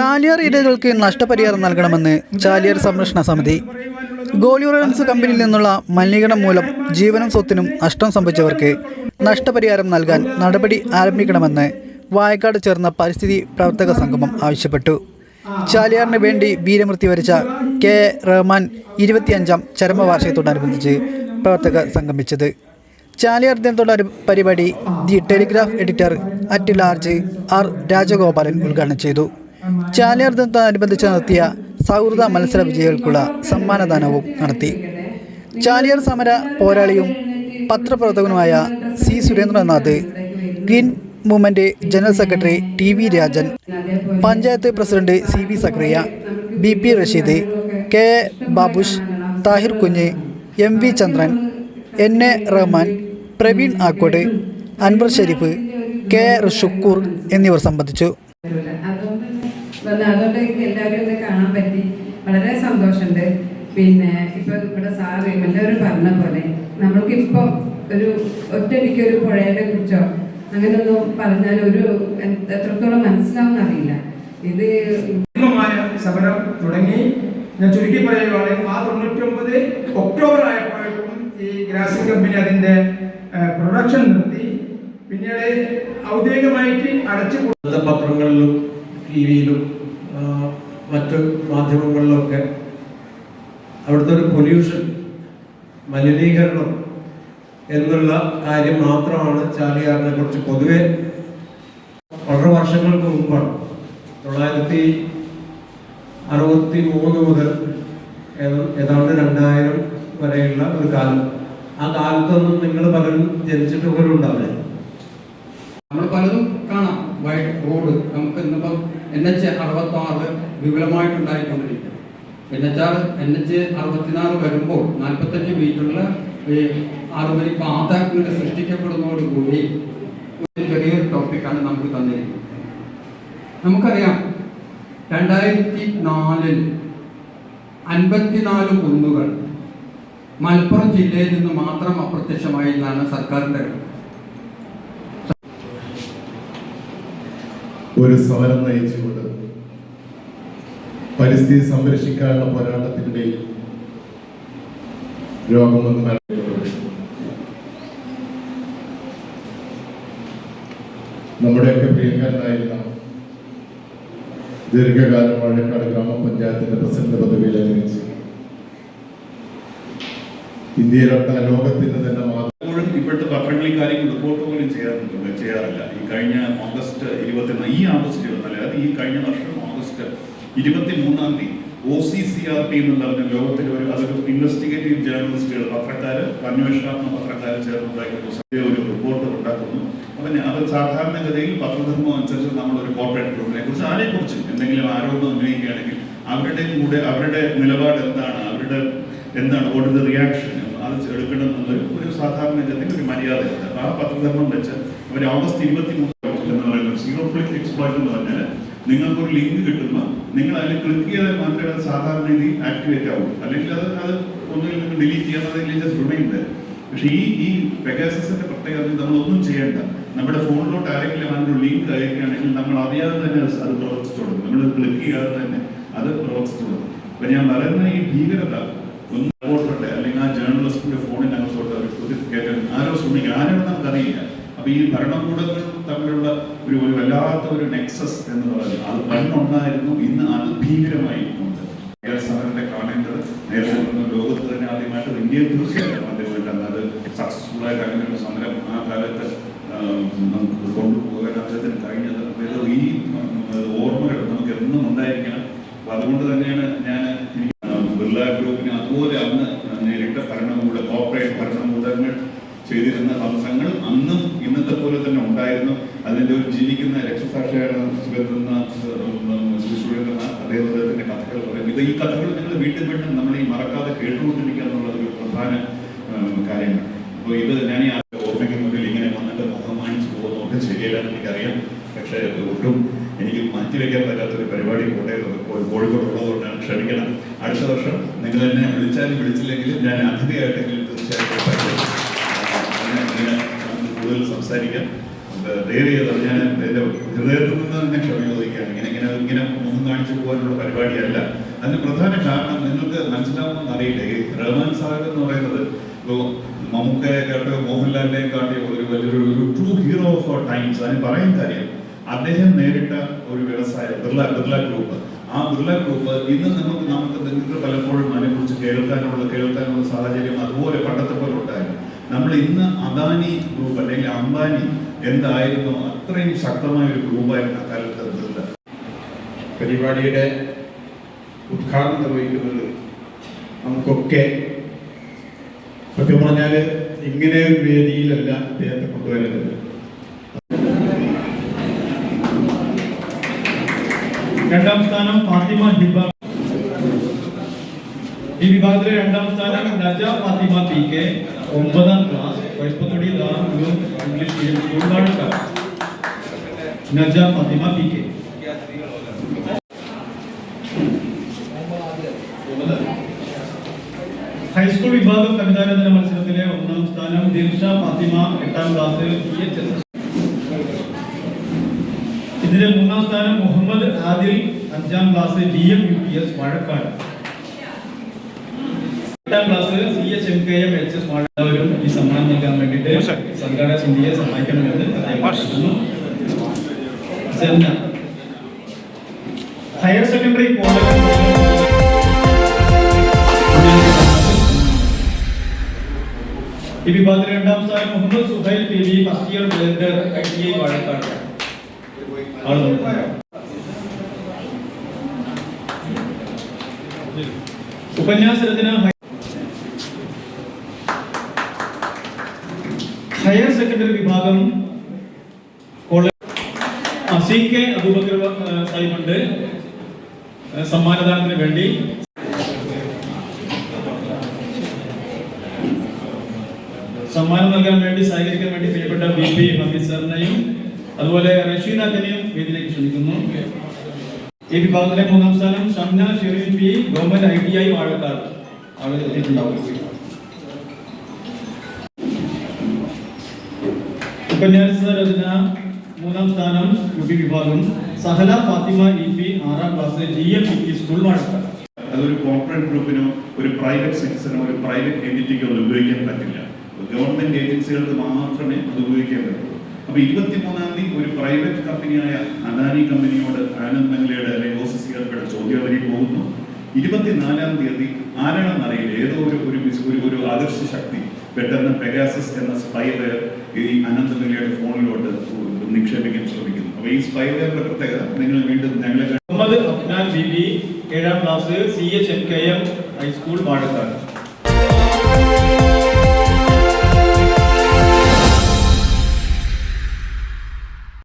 ചാലിയാർ ഇരകൾക്ക് നഷ്ടപരിഹാരം നൽകണമെന്ന് ചാലിയാർ സംരക്ഷണ സമിതി. ഗോളിയുറൻസ് കമ്പനിയിൽ നിന്നുള്ള മലിനീകരണം മൂലം ജീവനും സ്വത്തിനും നഷ്ടം സംഭവിച്ചവർക്ക് നഷ്ടപരിഹാരം നൽകാൻ നടപടി ആരംഭിക്കണമെന്ന് വായക്കാട് ചേർന്ന പരിസ്ഥിതി പ്രവർത്തക സംഗമം ആവശ്യപ്പെട്ടു. ചാലിയാറിന് വേണ്ടി വീരമൃത്യു വരിച്ച കെ റഹ്മാൻ ഇരുപത്തിയഞ്ചാം ചരമവാർഷികത്തോടനുബന്ധിച്ച് പ്രവർത്തക സംഗമിച്ചത്. ചാലിയാർ ദിനത്തോടൊരു പരിപാടി the Telegraph editor at large R Rajagopalan ഉദ്ഘാടനം ചെയ്തു. ചാലിയാർ ദിനത്തോടനുബന്ധിച്ച് നടത്തിയ സൗഹൃദ മത്സര വിജയികൾക്കുള്ള സമ്മാനദാനവും നടത്തി. ചാലിയാർ സമര പോരാളിയും പത്രപ്രവർത്തകനുമായ C Surendranath Green Movement general secretary T V Rajan panchayat president C V Zakariya B P Rasheed K Babush Thahir Kunju M V Chandran N A Rahman Praveen Akkode Anwar Sharif K A Shukoor എന്നിവർ സംബന്ധിച്ചു. വന്ന് അതുകൊണ്ട് എനിക്ക് എല്ലാവരും ഒന്ന് കാണാൻ പറ്റി. വളരെ സന്തോഷമുണ്ട്. പിന്നെ ഇപ്പൊ ഇവിടെ സാറ് എല്ലാവരും പറഞ്ഞ പോലെ നമ്മൾക്കിപ്പം ഒരു ഒറ്റയ്ക്ക് ഒരു പുഴയെ കുറിച്ചോ അങ്ങനെയൊന്നും പറഞ്ഞാൽ ഒരു എത്രത്തോളം മനസ്സിലാവും അറിയില്ല ഇത് സമരം തുടങ്ങി. ഞാൻ ചുരുക്കി പറയുകയാണെങ്കിൽ ആ തൊണ്ണൂറ്റി ഒമ്പത് ഒക്ടോബർ ആയപ്പോഴേക്കും ഈ ഗ്രാസിംഗ് കമ്പനി അതിന്റെ പ്രൊഡക്ഷൻ നിർത്തി. പിന്നീട് ഔദ്യോഗികമായിട്ട് അടച്ചു പത്രങ്ങളിലും ടി വിയിലും മറ്റ് മാധ്യമങ്ങളിലൊക്കെ അവിടുത്തെ ഒരു പൊല്യൂഷൻ മലിനീകരണം എന്നുള്ള കാര്യം മാത്രമാണ് ചാലിയാറിനെ കുറിച്ച് പൊതുവെ വളരെ വർഷങ്ങൾക്ക് മുമ്പാണ്. തൊള്ളായിരത്തി അറുപത്തി മൂന്ന് മുതൽ ഏതാണ്ട് രണ്ടായിരം വരെയുള്ള ഒരു കാലം. ആ കാലത്തൊന്നും നിങ്ങൾ പലരും ജനിച്ചിട്ട് പോലും ഉണ്ടാവില്ല? നമ്മൾ പലതും കാണാം. വൈഡ് റോഡ് നമുക്ക് ഇന്നിപ്പം എൻ എച്ച് അറുപത്തി ആറ് വിപുലമായിട്ടുണ്ടായിക്കൊണ്ടിരിക്കും എൻ എച്ച് ആറ് എൻ എച്ച് അറുപത്തിനാറ് വരുമ്പോൾ നാൽപ്പത്തഞ്ച് മീറ്ററിൽ ഈ ആറുവരി പാത ഇങ്ങനെ സൃഷ്ടിക്കപ്പെടുന്നതോടുകൂടി ഒരു ചെറിയൊരു ടോപ്പിക്കാണ് നമുക്ക് തന്നിരിക്കുന്നത് നമുക്കറിയാം രണ്ടായിരത്തി നാലിൽ അൻപത്തിനാല് കുന്നുകൾ മലപ്പുറം ജില്ലയിൽ നിന്ന് മാത്രം അപ്രത്യക്ഷമായി എന്നാണ് സർക്കാരിന്റെ കണക്ക്. ഒരു സമരം നയിച്ചുകൊണ്ട് പരിസ്ഥിതി സംരക്ഷിക്കാനുള്ള പോരാട്ടത്തിന്റെ രോഗം വന്ന് നമ്മുടെയൊക്കെ പ്രിയങ്കരനായിരുന്ന ദീർഘകാലം വാഴക്കാട് ഗ്രാമപഞ്ചായത്തിന്റെ പ്രസിഡന്റ് പദവിയിൽ അലങ്കരിച്ച് ഇന്ത്യയിലൊട്ട ലോകത്തിന് തന്നെ മാത്രം ഇപ്പോഴത്തെ പത്രങ്ങളിൽ കാര്യങ്ങൾ റിപ്പോർട്ട് ചെയ്യാറുണ്ട് ചെയ്യാറില്ല. ഈ കഴിഞ്ഞ ഓഗസ്റ്റ് ഇരുപത്തിനാല് ഈ ആഗസ്റ്റ് ഇരുപത്തിനാല് അതായത് ഈ കഴിഞ്ഞ വർഷം ഓഗസ്റ്റ് ഇരുപത്തി മൂന്നാം തീയതി O C C R T എന്ന് പറഞ്ഞ ലോകത്തിലെ ഒരു അതൊരു ഇൻവെസ്റ്റിഗേറ്റീവ് ജേർണലിസ്റ്റുകൾ പത്രക്കാർ അന്വേഷണാത്മക പത്രക്കാർ ചേർന്നുണ്ടാക്കിയ ഒരു റിപ്പോർട്ട് ഉണ്ടാക്കുന്നു. അപ്പം അത് സാധാരണഗതിയിൽ പത്രധർമ്മം അനുസരിച്ച് നമ്മൾ ഒരു കോർപ്പറേറ്റ് ഗ്രൂപ്പിനെ കുറിച്ച് ആരെ കുറിച്ച് എന്തെങ്കിലും ആരോപണം ഉന്നയിക്കുകയാണെങ്കിൽ അവരുടെയും കൂടെ അവരുടെ നിലപാട് എന്താണ് അവരുടെ എന്താണ് ഓടുന്ന റിയാക്ഷൻ അത് എടുക്കണം എന്നുള്ളൊരു ഒരു സാധാരണഗതിയിൽ ഒരു മര്യാദയുണ്ട്. ആ പത്രധർമ്മം വെച്ച് അവർ ഓഗസ്റ്റ് ഇരുപത്തി മൂന്ന് എന്ന് പറയുന്നത് സീറോ ക്ലിക്ക് എക്സ്പ്ലോയിറ്റ് എന്ന് പറഞ്ഞാൽ നിങ്ങൾക്ക് ഒരു ലിങ്ക് കിട്ടുമ്പോൾ നിങ്ങൾ അതിൽ ക്ലിക്ക് ചെയ്താൽ മാത്രമേ അത് സാധാരണ രീതി ആക്ടിവേറ്റ് ആവൂ. അല്ലെങ്കിൽ അത് അത് ഒന്നുകിൽ നിങ്ങൾ ഡിലീറ്റ് ചെയ്യാൻ അതിൽ ജസ്റ്റ് റിമൈൻ പക്ഷേ ഈ ഈ പെഗാസസിന്റെ പ്രത്യേകത നമ്മളൊന്നും ചെയ്യേണ്ട. നമ്മുടെ ഫോണിലോട്ട് ആരെങ്കിലും അതിന്റെ ലിങ്ക് അയക്കുകയാണെങ്കിൽ നമ്മൾ അറിയാതെ തന്നെ അത് പ്രവർത്തിച്ചു കൊടുക്കും നമ്മൾ ക്ലിക്ക് ചെയ്യാതെ തന്നെ അത് പ്രവർത്തിച്ചു കൊടുക്കും അപ്പം ഞാൻ പറയുന്ന ഈ ഭീകരത ഒന്ന് റിപ്പോർട്ടറുടെ അല്ലെങ്കിൽ ആ ജേർണലിസ്റ്റിന്റെ ഫോണിനകത്തോട്ട് ഒരു കുത്തിക്കയറ്റാൻ ആരോ ശ്രമിക്കുക ആരാണെന്ന് നമുക്കറിയില്ല. അപ്പൊ ഈ ഭരണകൂടങ്ങൾ തമ്മിലുള്ള ഒരു ഒരു വല്ലാത്ത ഒരു നെക്സസ് എന്ന് പറയുന്നത് അത് പണ്ടുണ്ടായിരുന്നു ഇന്ന് അത് ഭീകരമായി ഭീകര സമരത്തെ കാണേണ്ടത് നേരത്തെ പറഞ്ഞ ലോകത്ത് തന്നെ ആദ്യമായിട്ട് ഇന്ത്യയിൽ തീർച്ചയായിട്ടും അദ്ദേഹം അത് സക്സസ്ഫുൾ ആയിട്ട് അങ്ങനെ ഒരു സമരം ആ കാലത്ത് നമുക്ക് കൊണ്ടുപോകാൻ അദ്ദേഹത്തിന് കഴിഞ്ഞത്. ഈ ഓർമ്മകൾ നമുക്ക് എന്നും ഉണ്ടായിരിക്കണം. അപ്പൊ അതുകൊണ്ട് തന്നെയാണ് ഞാൻ ബിർള ഗ്രൂപ്പിന് അതുപോലെ അന്ന് നേരിട്ട ഭരണകൂട കോർപ്പറേറ്റ് ഭരണകൂടങ്ങൾ ചെയ്തിരുന്ന തന്ത്രങ്ങൾ അന്നും ഇന്നത്തെ പോലെ തന്നെ ഉണ്ടായിരുന്നു. അതിന്റെ ഒരു ജീവിക്കുന്ന രക്ഷസാക്ഷിയാണ് സുരേന്ദ്രനാഥ് അദ്ദേഹത്തിന്റെ കഥകൾ പറയും ഇത് ഈ കഥകൾ നിങ്ങൾ വീണ്ടും വീണ്ടും നമ്മൾ ഈ മറക്കാതെ കേട്ടുകൊണ്ടിരിക്കുക എന്നുള്ള ഒരു പ്രധാന കാര്യമാണ്. അപ്പോൾ ഇത് ഞാൻ ഈ ഓർമ്മയ്ക്ക് മുന്നിൽ ഇങ്ങനെ വന്നിട്ട് മുഖം മാനിച്ചു പോകുന്നതുകൊണ്ട് ശരിയല്ലെന്ന് എനിക്കറിയാം. പക്ഷേ ഒട്ടും എനിക്ക് മാറ്റിവെക്കാൻ പറ്റാത്തൊരു പരിപാടി കോട്ടയം കോഴിക്കോട് ഉള്ളതുകൊണ്ടാണ് ക്ഷമിക്കണം. അടുത്ത വർഷം നിങ്ങൾ എന്നെ വിളിച്ചാലും വിളിച്ചില്ലെങ്കിലും ഞാൻ അതിഥിയായിട്ടെങ്കിലും തീർച്ചയായിട്ടും പറ്റും. അങ്ങനെ അങ്ങനെ നമുക്ക് കൂടുതൽ സംസാരിക്കാം. ധൈര്യം ചെയ്തത് ഞാൻ എന്റെ ഹൃദയത്തിൽ നിന്ന് തന്നെ ക്ഷമ ചോദിക്കുകയാണ്. ഇങ്ങനെ ഇങ്ങനെ ഇങ്ങനെ മുഖം കാണിച്ചു പോകാനുള്ള പരിപാടിയല്ല. അതിന് പ്രധാന കാരണം നിങ്ങൾക്ക് മനസ്സിലാവുമെന്ന് അറിയില്ല. ഈ റഹ്മാൻ സാഹിബ് എന്ന് പറയുന്നത് ഇപ്പോൾ മമ്മൂക്കയെ കാട്ടിയോ മോഹൻലാലിനെ കാട്ടിയോ ഒരു വലിയൊരു ഒരു true hero of our times അതിന് പറയാൻ കാര്യം അദ്ദേഹം നേരിട്ട ഒരു വ്യവസായം ബിർള ബിർള ഗ്രൂപ്പ് ആ ബിർള ഗ്രൂപ്പ് ഇന്ന് നമുക്ക് നമുക്ക് നിങ്ങൾക്ക് പലപ്പോഴും അതിനെക്കുറിച്ച് കേൾക്കാനുള്ള കേൾക്കാനുള്ള സാഹചര്യം അതുപോലെ പണ്ടത്തെ നമ്മൾ ഇന്ന് അദാനി ഗ്രൂപ്പ് അല്ലെങ്കിൽ അംബാനി എന്തായിരുന്നു അത്രയും ശക്തമായ ഒരു ഗ്രൂപ്പായിരുന്നു അക്കാലത്ത് പരിപാടിയുടെ ഉദ്ഘാടനം നിർവഹിക്കുന്നത് നമുക്കൊക്കെ സത്യം പറഞ്ഞാൽ ഇങ്ങനെ ഒരു വേദിയിലല്ല അദ്ദേഹത്തെ കൊണ്ടുവരുന്നത്. രണ്ടാം സ്ഥാനം ഫാത്തിമ ഹിബ. ഈ വിഭാഗത്തിലെ രണ്ടാം സ്ഥാനം നജ ഫാത്തിമ പി കെ. ഒമ്പതാം class Vaippathodi Darul English medium Vazhakkad Naja Fathima P K high school വിഭാഗം കവിതാരചന മത്സരത്തിലെ ഒന്നാം സ്ഥാനം ദിൽഷ ഫാത്തിമ എട്ടാം ക്ലാസ് ഇതിലെ മൂന്നാം സ്ഥാനം മുഹമ്മദ് ആദിൽ അഞ്ചാം class D M U P S Vazhakkad. Class C H M K M H S ഈ സമ്മാനം നൽകാൻ വേണ്ടിയിട്ട് സംഘാടക സമിതിയെ സഹായിക്കണമെന്ന്. ഹയർ സെക്കൻഡറി കോളേജ് ഈ വിഭാഗത്തിൽ രണ്ടാം സ്ഥാനം Muhammad Suhail P V first year blender I T I Vazhakkad ഉപന്യാസ രചന ഹയർ സെക്കൻഡറി വിഭാഗം സി കെ അബൂബക്കർ സാഹിബുണ്ട്. സമ്മാനദാനത്തിന് വേണ്ടി. സമ്മാനം നൽകാൻ വേണ്ടി സഹകരിക്കാൻ വേണ്ടി പ്രിയപ്പെട്ട ബി പി ഹമീദ് സാറിനെയും അതുപോലെ റഷീനാഥിനെയും വേദിയിലേക്ക് ക്ഷണിക്കുന്നു. ഈ വിഭാഗത്തിലെ മൂന്നാം സ്ഥാനം Shamna Shereen P government I T I വാഴക്കാർ ആളുകൾ എത്തിയിട്ടുണ്ടാവും. ഉപന്യാസ രചന മൂന്നാം സ്ഥാനം കുട്ടി വിഭാഗം. സഹല ഫാത്തിമ ഇ പി ആറാം class G M E P school അതൊരു കോർപ്പറേറ്റ് ഗ്രൂപ്പിനോ ഒരു പ്രൈവറ്റ് സിറ്റിസനോ ഒരു പ്രൈവറ്റ് എന്റിറ്റിക്കോ ഉപയോഗിക്കാൻ പറ്റില്ല. ഗവൺമെന്റ് ഏജൻസികൾക്ക് മാത്രമേ അത് ഉപയോഗിക്കാൻ പറ്റുള്ളൂ. അപ്പൊ ഇരുപത്തിമൂന്നാം തീയതി ഒരു പ്രൈവറ്റ് കമ്പനിയായ അദാനി കമ്പനിയോട് ആനന്ദ് മംഗ്ലയുടെ അല്ലെങ്കിൽ ഒ സി സി ചോദ്യാവലി പോകുന്നു. ഇരുപത്തിനാലാം തീയതി ആരാണെന്നറിയില്ല. ഏതോ ഒരു ഒരു ഒരു ആദർശ ശക്തി പെട്ടെന്ന് പെഗാസസ് എന്ന സ്പൈവെയർ ഈ അനന്തമില്ലയുടെ ഫോണിലോട്ട് നിക്ഷേപിക്കാൻ ശ്രമിക്കുന്നു. അപ്പൊ ഈ സ്പൈവെയറിന്റെ പ്രത്യേകത നിങ്ങൾ വീണ്ടും ഞങ്ങളെ മുഹമ്മദ് അഫ്നാൻ ബി ബി ഏഴാം class C H M K M high school Vazhakkad.